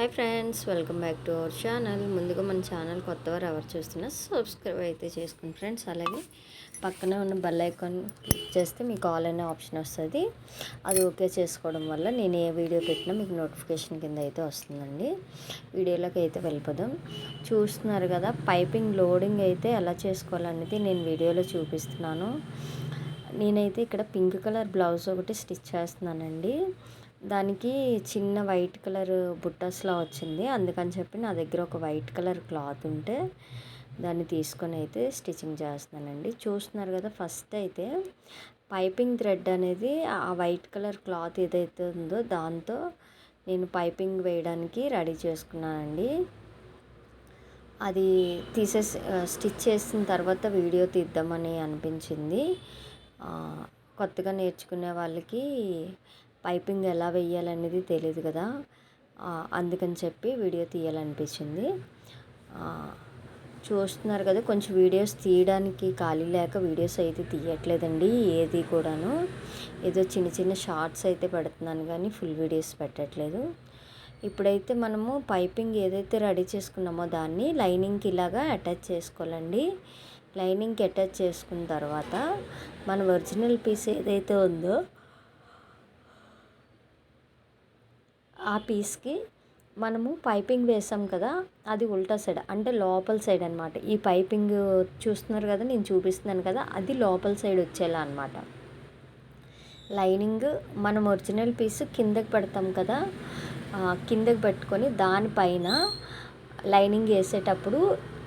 Hi friends welcome back to our channel. ముందుగా మన channel కొత్తవారు ఎవరు చూస్తున్నా సబ్స్క్రైబ్ అయితే చేసుకోండి ఫ్రెండ్స్ అలాగే పక్కనే ఉన్న బెల్ ఐకాన్ క్లిక్ చేస్తే మీకు ఆల్ అనే ఆప్షన్ వస్తుంది. అది ఓకే చేసుకోవడం వల్ల నేను ఏ వీడియో పెట్టినా మీకు నోటిఫికేషన్ కింద అయితే వస్తుందండి. వీడియోలోకి అయితే వెళ్ళిపోదాం. చూస్తున్నారు కదా పైపింగ్ లోడింగ్ అయితే ఎలా చేసుకోవాలనేది నేను వీడియోలో చూపిస్తున్నాను. నేనైతే ఇక్కడ పింక్ కలర్ బ్లౌజ్ ఒకటి స్టిచ్ చేస్తున్నానండి. దానికి చిన్న వైట్ కలర్ బుట్టస్లా వచ్చింది. అందుకని చెప్పి నా దగ్గర ఒక వైట్ కలర్ క్లాత్ ఉంటే దాన్ని తీసుకొని అయితే స్టిచ్చింగ్ చేస్తున్నానండి. చూస్తున్నారు కదా ఫస్ట్ అయితే పైపింగ్ థ్రెడ్ అనేది ఆ వైట్ కలర్ క్లాత్ ఏదైతే ఉందో దాంతో నేను పైపింగ్ వేయడానికి రెడీ చేసుకున్నానండి. అది తీసేసి స్టిచ్ చేసిన తర్వాత వీడియో తీద్దామని అనిపించింది. కొత్తగా నేర్చుకునే వాళ్ళకి పైపింగ్ ఎలా వేయాలనేది తెలియదు కదా. అందుకని చెప్పి వీడియో తీయాలనిపించింది. చూస్తున్నారు కదా కొంచెం వీడియోస్ తీయడానికి ఖాళీ లేక వీడియోస్ అయితే తీయట్లేదండి ఏది కూడాను. ఏదో చిన్న చిన్న షార్ట్స్ అయితే పెడుతున్నాను కానీ ఫుల్ వీడియోస్ పెట్టట్లేదు. ఇప్పుడైతే మనము పైపింగ్ ఏదైతే రెడీ చేసుకున్నామో దాన్ని లైనింగ్కి ఇలాగా అటాచ్ చేసుకోవాలండి. లైనింగ్కి అటాచ్ చేసుకున్న తర్వాత మన ఒరిజినల్ పీస్ ఏదైతే ఉందో ఆ పీస్కి మనము పైపింగ్ వేసాం కదా అది ఉల్టా సైడ్ అంటే లోపల సైడ్ అనమాట ఈ పైపింగ్ చూస్తున్నారు కదా నేను చూపిస్తున్నాను కదా అది లోపల సైడ్ వచ్చేలా అనమాట లైనింగ్ మనం ఒరిజినల్ పీస్ కిందకి పెడతాం కదా కిందకి పెట్టుకొని దానిపైన లైనింగ్ వేసేటప్పుడు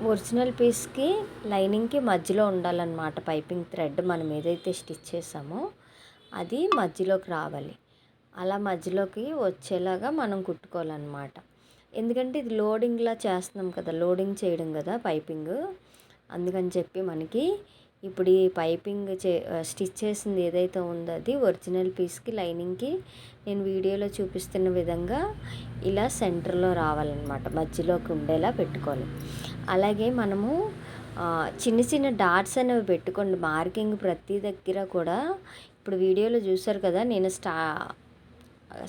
ఒరిజినల్ పీస్కి లైనింగ్కి మధ్యలో ఉండాలన్నమాట పైపింగ్ థ్రెడ్ మనం ఏదైతే స్టిచ్ చేసామో అది మధ్యలోకి రావాలి. అలా మధ్యలోకి వచ్చేలాగా మనం కుట్టుకోవాలన్నమాట. ఎందుకంటే ఇది లోడింగ్లా చేస్తున్నాం కదా లోడింగ్ చేయడం కదా పైపింగ్. అందుకని చెప్పి మనకి ఇప్పుడు ఈ పైపింగ్ చే స్టిచ్ చేసింది ఏదైతే ఉందో అది ఒరిజినల్ పీస్కి లైనింగ్కి నేను వీడియోలో చూపిస్తున్న విధంగా ఇలా సెంటర్లో రావాలన్నమాట మధ్యలోకి ఉండేలా పెట్టుకోవాలి. అలాగే మనము చిన్న చిన్న డాట్స్ అనేవి పెట్టుకోండి. మార్కింగ్ ప్రతి దగ్గర కూడా ఇప్పుడు వీడియోలో చూసారు కదా నేను స్టా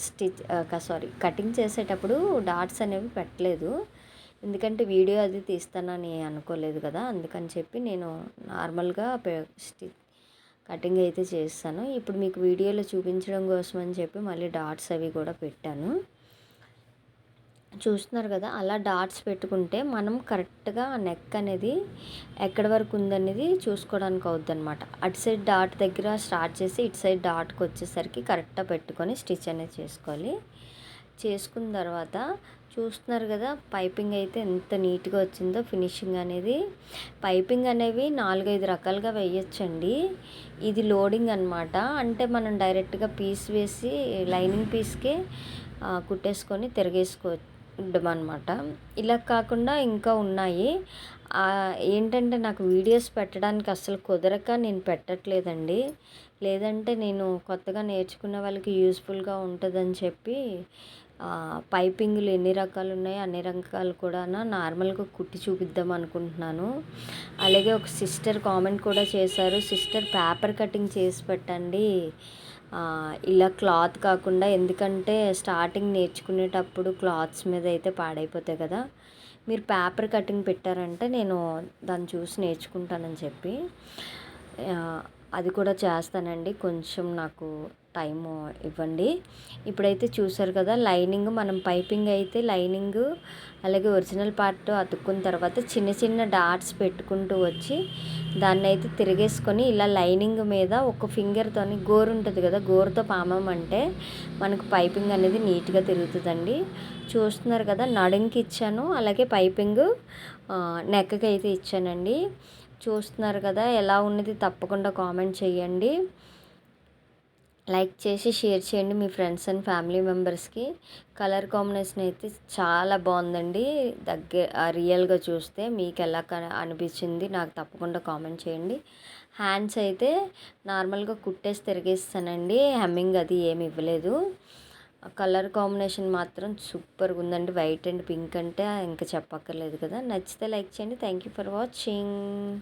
స్టిచ్ సారీ కటింగ్ చేసేటప్పుడు డాట్స్ అనేవి పెట్టలేదు. ఎందుకంటే వీడియో అది తీస్తానని అనుకోలేదు కదా అందుకని చెప్పి నేను నార్మల్గా స్టి కటింగ్ అయితే చేస్తాను. ఇప్పుడు మీకు వీడియోలో చూపించడం కోసం అని చెప్పి మళ్ళీ డాట్స్ అవి కూడా పెట్టాను. చూస్తున్నారు కదా అలా డాట్స్ పెట్టుకుంటే మనం కరెక్ట్గా నెక్ అనేది ఎక్కడి వరకు ఉందనేది చూసుకోవడానికి అవుద్ది అనమాట అటు సైడ్ డాట్ దగ్గర స్టార్ట్ చేసి ఇటు సైడ్ డాట్కి వచ్చేసరికి కరెక్ట్గా పెట్టుకొని స్టిచ్ అనేది చేసుకోవాలి. చేసుకున్న తర్వాత చూస్తున్నారు కదా పైపింగ్ అయితే ఎంత నీట్గా వచ్చిందో ఫినిషింగ్ అనేది. పైపింగ్ అనేవి నాలుగైదు రకాలుగా వేయచ్చండి. ఇది లోడింగ్ అనమాట అంటే మనం డైరెక్ట్గా పీస్ వేసి లైనింగ్ పీస్కే కుట్టేసుకొని తిరగేసుకోవచ్చు. అనమాట ఇలా కాకుండా ఇంకా ఉన్నాయి. ఏంటంటే నాకు వీడియోస్ పెట్టడానికి అసలు కుదరక నేను పెట్టట్లేదండి. లేదంటే నేను కొత్తగా నేర్చుకునే వాళ్ళకి యూస్ఫుల్గా ఉంటుందని చెప్పి పైపింగ్లు ఎన్ని రకాలు ఉన్నాయో అన్ని రకాలు కూడా నార్మల్గా కుట్టి చూపిద్దాం అనుకుంటున్నాను. అలాగే ఒక సిస్టర్ కామెంట్ కూడా చేశారు. సిస్టర్ పేపర్ కటింగ్ చేసి పెట్టండి. ఇలా క్లాత్ కాకుండా ఎందుకంటే స్టార్టింగ్ నేర్చుకునేటప్పుడు క్లాత్స్ మీద అయితే పాడైపోతాయి కదా. మీరు పేపర్ కటింగ్ పెట్టారంటే నేను దాన్ని చూసి నేర్చుకుంటానని చెప్పి అది కూడా చేస్తానండి. కొంచెం నాకు టైము ఇవ్వండి. ఇప్పుడైతే చూసారు కదా లైనింగ్ మనం పైపింగ్ అయితే లైనింగ్ అలాగే ఒరిజినల్ పార్ట్ అతుక్కున్న తర్వాత చిన్న చిన్న డాట్స్ పెట్టుకుంటూ వచ్చి దాన్ని అయితే తిరిగేసుకొని ఇలా లైనింగ్ మీద ఒక ఫింగర్తోని గోరు ఉంటుంది కదా గోరుతో పామమంటే మనకు పైపింగ్ అనేది నీట్గా తిరుగుతుందండి. చూస్తున్నారు కదా నడుంకి ఇచ్చాను అలాగే పైపింగ్ నెక్కకి అయితే ఇచ్చానండి. చూస్తున్నారు కదా ఎలా ఉన్నది తప్పకుండా కామెంట్ చేయండి. లైక్ చేసి షేర్ చేయండి మీ ఫ్రెండ్స్ అండ్ ఫ్యామిలీ మెంబర్స్కి. కలర్ కాంబినేషన్ అయితే చాలా బాగుందండి. దగ్గర రియల్గా చూస్తే మీకు ఎలా అనిపించింది నాకు తప్పకుండా కామెంట్ చేయండి. హ్యాండ్స్ అయితే నార్మల్గా కుట్టేసి తిరిగేస్తానండి. హెమ్మింగ్ అది ఏమి ఇవ్వలేదు. కలర్ కాంబినేషన్ మాత్రం సూపర్గా ఉందండి. వైట్ అండ్ పింక్ అంటే ఇంకా చెప్పక్కర్లేదు కదా. నచ్చితే లైక్ చేయండి. Thank you for watching.